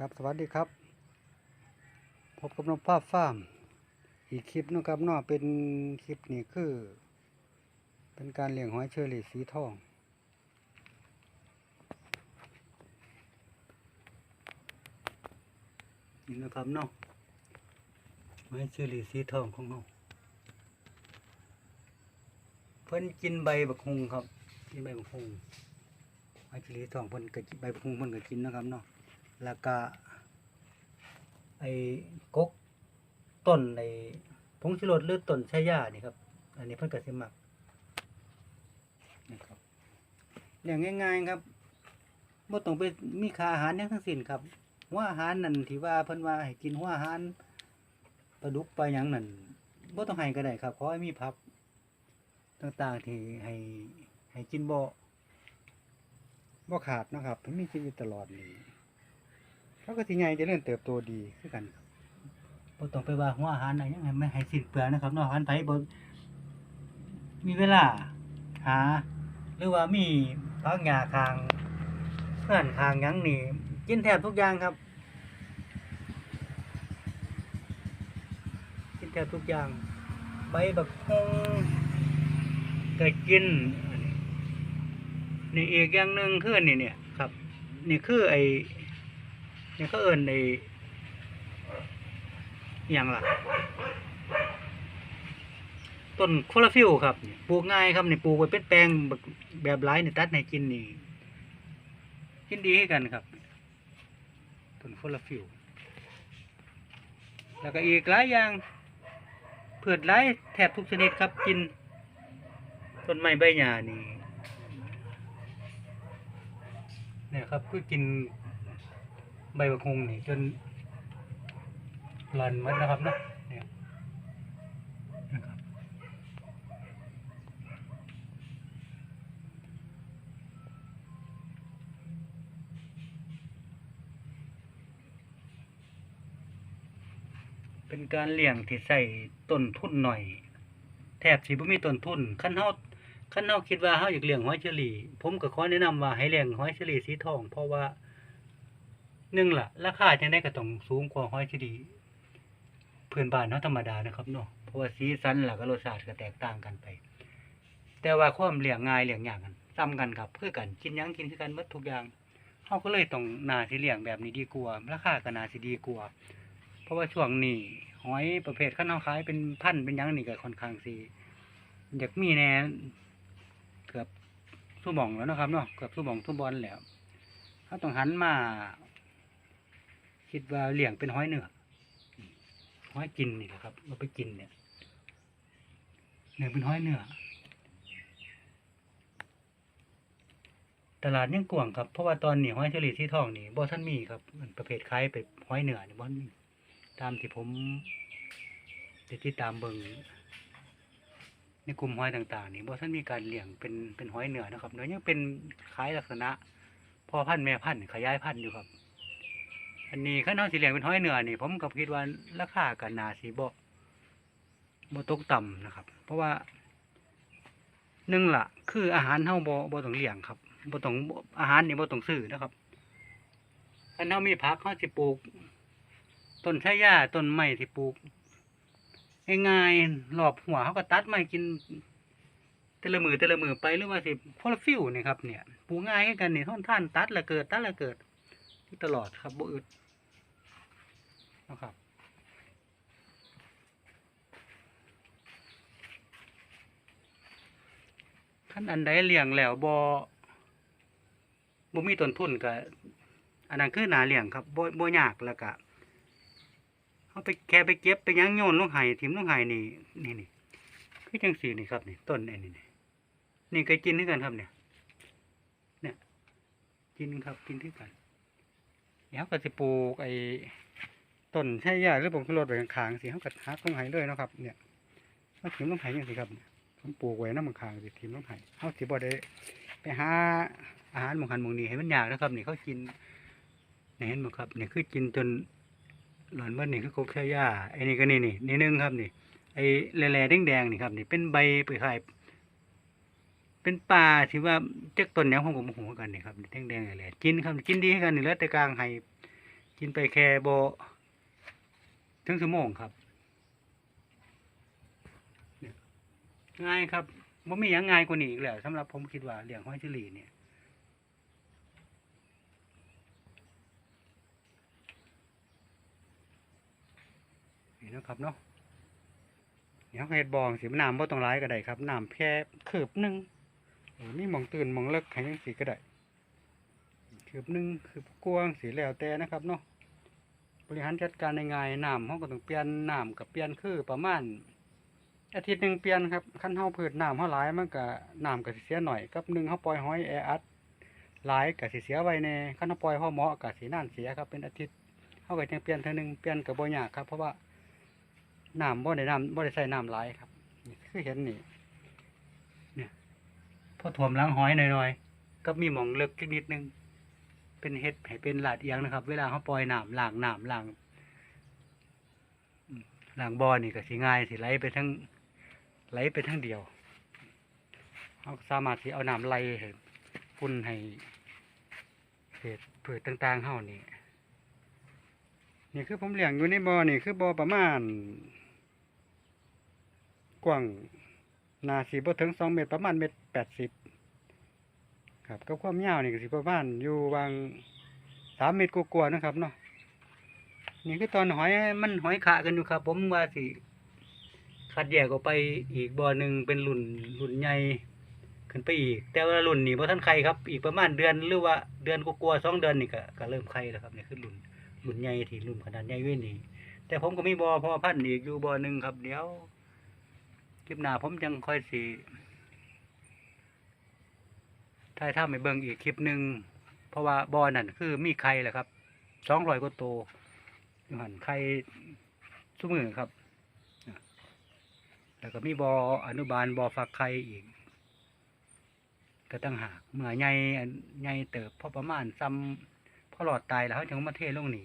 ครับสวัสดีครับ พบกับน้องภาพฟาร์มอีกคลิปนะครับนาะเป็นคลิปนี้คือ เป็นการเลี้ยงหอยเชอรี่สีทอง นี่นะครับเนาะหอยเชอรี่สีทองของเราเพิ่นกินใบบักฮุงครับกินใบบักฮุงหอยเชอรี่ทองเพิ่นก็กินใบบักฮุงเพิ่นก็กินนะครับเนาะ แล้วก็ไอ้กกต้นไอ้ผงชูรสหรือต้นชายานี่ครับ อันนี้เพิ่นก็สิมักนะครับเลี้ยงง่ายๆครับบ่ต้องไปมีค่าอาหารหยังทั้งสิ้นครับหัวอาหารนั่นที่ว่าเพิ่นว่าให้กินหัวอาหารปลาดุกปลาหยังนั่นบ่ต้องให้ก็ได้ครับขอให้มีผักต่างๆที่ให้ให้กินบ่บ่ขาดนะครับให้มีกินอยู่ตลอดนี่ เขาก็สิใหญ่เจะเริ่มเติบโตดีคือกันครับบ่ต้องไปว่าหัวอาหารอะไรยังไงไม่ให้สิ้นเปลืองนะครับเนอาหารไผบ่มีเวลา หา หรือว่ามีพักหญ้าคางเพื่อนคางหยังนี่กินแทบทุกอย่างครับ กินแทบทุกอย่างใบบักฮงก็กินอันนี้นี่อีกอย่างหนึ่งคืออันนี่เนี่ยครับ นี่คือไอ นี่เขาเอินในอย่างล่ะ ต้นโคลาฟิลครับ ปลูกง่ายครับนี่ปลูกไว้เป็นแปลงแบบแบบไร้นี่ตัดให้กินนี่กินดีให้กันครับ ต้นโคลาฟิลแล้วก็อีกหลายอย่างพืชหลายแทบทุกชนิดครับกิน ต้นไม้ใบหญ้านี่เนี่ยครับคือกิน ใบบักฮุงนี่จนหลันมันนะครับเนาะเนี่ยนะครับเป็นการเลี้ยงที่ใส่ต้นทุนหน่อย แทบสิบ่มีต้นทุนคันเฮาคันเฮาคิดว่าเฮาอยากเลี้ยงหอยเชอรี่ผมก็ขอแนะนำว่าให้เลี้ยงหอยเชอรี่สีทองเพราะว่า หนึ่งล่ะราคาจังได้ก็ต้องสูงกว่าหอยเชอรี่เพื่อนบ้านเฮาธรรมดานะครับเนาะเพราะว่าสีสันล่ะก็รสชาติก็แตกต่างกันไป แต่ว่าความเลี้ยงง่ายเลี้ยงยากกันซ้ำกันครับคือกันกินยังกินคือกันหมดทุกอย่างเฮาก็เลยต้องนาสิเลี้ยงแบบนี้ดีกว่าราคาก็นาสิดีกว่าเพราะว่าช่วงนี้หอยประเภทคันเฮาขายเป็นพันเป็นยังนี่ก็ค่อนข้างสิอยากมีแน่เกือบทุกหม่องแล้วนะครับเนาะเกือบทุกหม่องทุกบอลแล้วเฮาต้องหันมา คิดว่าเลี้ยงเป็นห้อยเนื้อห้อยกินนี่แหละครับเราไปกินเนี่ยเลี้ยงเป็นห้อยเนื้อตลาดยังกว้างครับเพราะว่าตอนนี้ห้อยเฉลี่ที่ทองนี่บ่ท่านมีครับมันประเภทขายไปห้อยเนื้อนี่บ่มีตามที่ผมได้ติดตามเบิ่งในกลุ่มห้อยต่างๆนี่บ่ท่านมีการเลี้ยงเป็นเป็นห้อยเนื้อนะครับเนื้อยังเป็นขายลักษณะพ่อพันธุ์แม่พันธุ์ขยายพันธุ์อยู่ครับ อันนี้ข้าน้องสีเหลืองเป็นห้อยเหนือนี่ผมก็คิดว่าราคากันนาสีบ่บ่ตกต่ำนะครับ เพราะว่าหนึ่งละคืออาหารเฮาบ่บ่ต้องเลี้ยงครับบ่ต้องอาหารนี่บ่ต้องซื้อนะครับคันเฮามีผักเฮาสิปลูกต้นชายาต้นไม้ที่ปลูกง่ายๆรอบหัวเฮาก็ตัดไม้กินแต่ละมือแต่ละมือไปหรือว่าสิคอลฟิลนี่ครับเนี่ยปลูกง่ายกันนี่ท่อนท่านตัดละเกิดตัดละเกิด ตลอดครับบ่อึดนะครับขั้นอันใดเลี้ยงแล้วบ่บ่มีต้นทุนก็อันนั้นคือหนาเลี้ยงครับบ่บ่ยากแล้วก็เฮาไปแค่ไปเก็บไปยังโยนลงไห้ทิมลงไห้นี่นี่นี่คือจังซี่นี่ครับนี่ต้นอันนี้นี่นี่ก็กินคือกันครับเนี่ย เนี่ยกินครับกินคือกัน เดี๋ยวก็สิปลูกไอ้ต้นใช่ย่าหรือปลูกพืชไว้ข้างๆสิเขาก็หักลงไห้เลยเนาะครับ เนี่ยเขาถิ่มลงไห้ยังสิครับเนี่ยผมปลูกไว้น้ำข้างสิถิ่มลงไห้เขาสิบ่ได้ไปหาอาหารมองหันมองนี้ให้มันยากนะครับนี่เขากินนี่เห็นบ่ครับนี่คือกินจนหลอนเมื่อนี่คือกบใช่ย่าไอ้นี่ก็นี่นี่นี่หนึงครับนี่ไอ้แหล่ๆแดงๆนี่ครับนี่เป็นใบไปคล้าย เป็นปลาที่ว่าเจ๊กต้นแนวของผมโอ้โหกันนี่ครับแดงๆแหล่ๆกินครับกินดีให้กันนี่แล้วแต่กลางให้กินไปแค่บ่ถึงชั่วโมงครับง่ายครับบ่ามีหยังง่ายกว่านี้อีกแล้วสำหรับผมคิดว่าเลี้ยงหอยชอรี่เนี่ยนี่นะครับเนาะนี่เขาเฮ็ดบองสิมันน้ำบ่ต้องหลายก็ได้ครับน้ำแค่คืบหนึ่ง มีมองตื่นมองเลิกให้จังซี่ก็ได้คืบหนึ่งคืบกว้างสิแล้วแต่นะครับเนาะบริหารจัดการได้ง่ายน้ำเขาก็ต้องเปลี่ยนน้ำกับเปลี่ยนคือประมาณอาทิตย์หนึ่งเปลี่ยนครับคันเฮาพืชน้ำเฮาหลายมันก็น้ำก็สิเสียหน่อยกับหนึ่งเฮาปล่อยหอยแออัดหลายก็สิเสียไว้แน่คันเฮาปล่อยเฮาเหมาะก็สินานเสียครับเป็นอาทิตย์เฮาก็จังเปลี่ยนเทื่อหนึงเปลี่ยนก็บ่ยากครับเพราะว่าน้ำบ่ได้น้ำบ่ได้ใส่น้ำหลายครับคือเห็นนี่ พอถ่วมล้างหอยหน่อยๆก็มีหมองเลิกนิดนึง เป็นเฮ็ดให้เป็นลาดเอียงนะครับ เวลาเขาปล่อยหน้ำล้างน้ำล้างอืมล้างบ่อนี่ก็สิง่ายสิไหลไปทั้งไหลไปทั้งเดียวเขาสามารถสิเอาน้ำไหลให้ฝุ่นให้เศษพืชต่างๆเฮานี่นี่คือผมเลี้ยงอยู่ในบ่อนี่คือบ่อประมาณ กว้างนาสีบ่ถึงสองเมตรประมาณเมตร แปดสิบครับกับความยาวนี่ก็สิประมาณอยู่วางสามเมตรกว่าๆนะครับเนาะนี่คือตอนหอยมันหอยขะกันอยู่ครับ ผมว่าสิคัดแยกออกไปอีกบ่อหนึ่งเป็นรุ่นรุ่นใหญ่ขึ้นไปอีก แต่ว่ารุ่นนี้บ่ทันไข่ครับ อีกประมาณเดือนหรือว่าเดือนกว่าๆสองเดือนนี่ก็ก็เริ่มไข่แล้วครับนี่คือรุ่นรุ่นใหญ่ที่รุ่นขนาดใหญ่เว้ยนี่แต่ผมก็มีบอพอพันธุ์อีกอยู่บ่อหนึ่งครับ เดี๋ยวคลิปหน้าผมจังค่อยสิ ถ้าถ้าไม่เบิ่งอีกคลิปหนึ่งเพราะว่าบอนั่นคือมีไข่แหละครับสองร้อยกว่าโตอยู่หันไข่สุมือครับ แล้วก็มีบออนุบาลบอฟักไข่อีก ก็ตั้งหากเมื่อใหญ่อันใหญ่เติบพอประมาณซ้ำพอหลอดตายแล้วเขาจึงมาเทลงหนี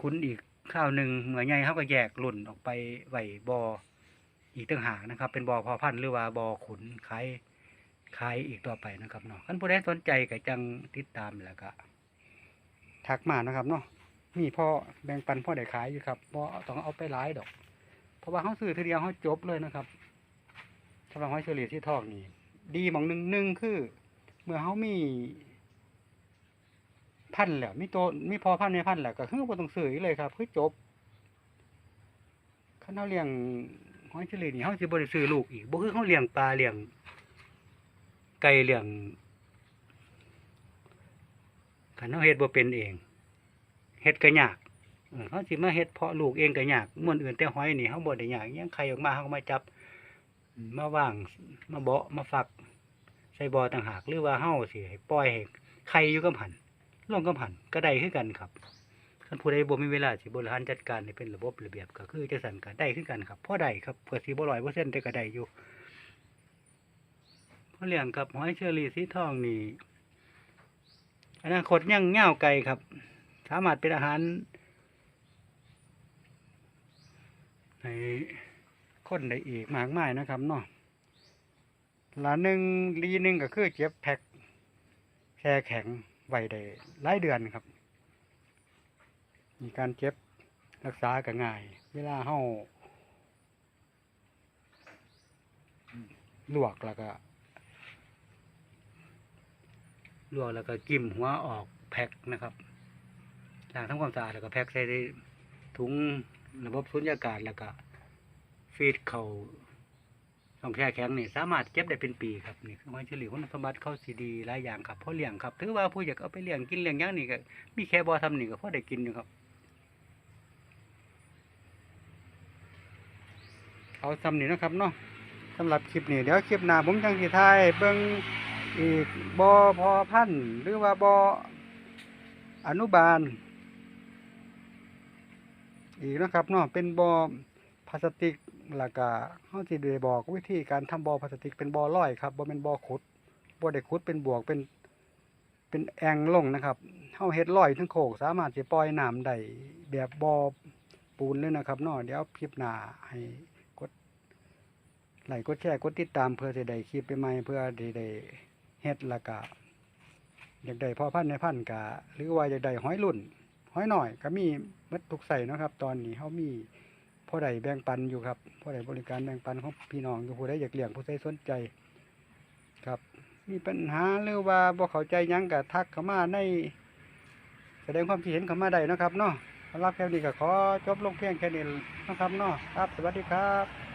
คุ้นอีกข้าวหนึ่งเหมือนไงเขาก็แยกหล่นออกไปไหวบออีกต่างหากนะครับ เป็นบอพอพันธุ์หรือว่าบอขุนไขาย ขายอีกต่อไปนะครับเนาะท่านผู้ใดสนใจก็จังติดตามแล้วก็ทักมานะครับเนาะมีพ่อแบ่งปันพ่อได้ขายอยู่ครับบ่ต้องเอาไปหลายดอก เพราะว่าเขาซื้อทีเดียวเขาจบเลยนะครับสำหรับหอยเฉลี่ยที่ทอกนี่ดีมองหนึ่งหนึ่งคือ เมื่อเขามีพันแล้วมีตัวมีพอพันในพันแล้วก็คือบ่ต้องซื้ออีกเลยครับคือจบคันเฮาเลี้ยงหอยเฉลี่ยนี่เฮาสิบ่ได้ซื้อลูกอีกบ่คือเฮาเลี้ยงปลาเลี้ยง ไก่เลี้ยงคันเฮาเฮ็ดบ่เป็นเองเฮ็ดก็ยากเออเฮาสิมาเฮ็ดเพาะลูกเองก็ยากม่วนอื่นแต่หอยนี่เฮาบ่ได้ยากอิหยังไข่ออกมาเฮาก็มาจับ มาว่างมาเบาะมาฝัก ใส่บ่อต่างหากหรือว่าเฮาสิให้ปล่อยให้ไข่อยู่กับหันลงกับหันก็ได้คือกันครับคันผู้ใดบ่มีเวลาสิบริหารจัดการให้เป็นระบบระเบียบก็คือจังซั่นก็ได้คือกันครับพอได้ครับเพื่อสิบ่100%แต่ก็ได้อยู่ เพราเลี้ยงกับหอยเชอรี่สีทองนี่อนาคตยังเง่าวไกลครับ สามารถเป็นอาหารให้คนได้อีกมากมายนะครับเนาะละหนึ่งลีหนึ่งก็คือเก็บแพ็คแช่แข็งไว้ได้หลายเดือนครับ มีการเจ็บรักษาก็ง่าย เวลาเฮาลวกแล้วก็ ลวกแล้วก็กิ้มหัวออกแพ็คนะครับล้างทำความสะอาดแล้วก็แพ็คใส่ในถุงระบบสุญญากาศแล้วก็ฟีดเขาช่องแช่แข็งนี่สามารถเก็บได้เป็นปีครับนี่คือหอยเฉลี่ยคุณสมบัติเข้าสีดีหลายอย่างครับเพราะเลี้ยงครับถือว่าผู้อยากเอาไปเลี้ยงกินเลี้ยงย่างนี่ก็มีแค่บอทำนี่ก็พอได้กินอยู่ครับเอาซ้ำนี่นะครับเนาะสำหรับคลิปนี้เดี๋ยวคลิปหน้าผมจังสิทายเบิ่ง อีกบ่อพอพันหรือว่าบ่ออนุบาล อีกนะครับเนาะเป็นบ่อพลาสติกแล้วก็เฮาสิได้บอกวิธีการทำบ่อพลาสติกเป็นบ่อลอยครับบ่แม่นบ่อขุดบ่ได้ขุดเป็นบวกเป็นเป็นแองลงนะครับเฮาเฮ็ดลอยทั้งโคกสามารถสิปล่อยน้ำได้แบบบ่อปูนเลยนะครับเนาะเดี๋ยวคลิปหน้าให้กดไลค์กดแชร์กดติดตามเพื่อสิได้คลิปใหม่เพื่อสิได้ เฮ็ดล้วก็อยากได้พ่อพันธุ์ในพันธุ์กะหรือว่าอยากได้หอยรุ่นห้อยหน่อยก็มีหมดทุกใส่นะครับ ตอนนี้เฮามีพ่อใดแบ่งปันอยู่ครับพ่อใดบริการแบ่งปันของพี่น้องอยู่ผู้ใดอยากเลี้ยงผู้ใดสนใจครับ มีปัญหาหรือว่าบ่เข้าใจยังก็ทักเข้ามาในแสดงความคิดเห็นเข้ามาได้นะครับเนาะรับแค่นี้ก็ขอจบลงเพียงแค่นี้นะครับเนาะครับ สวัสดีครับ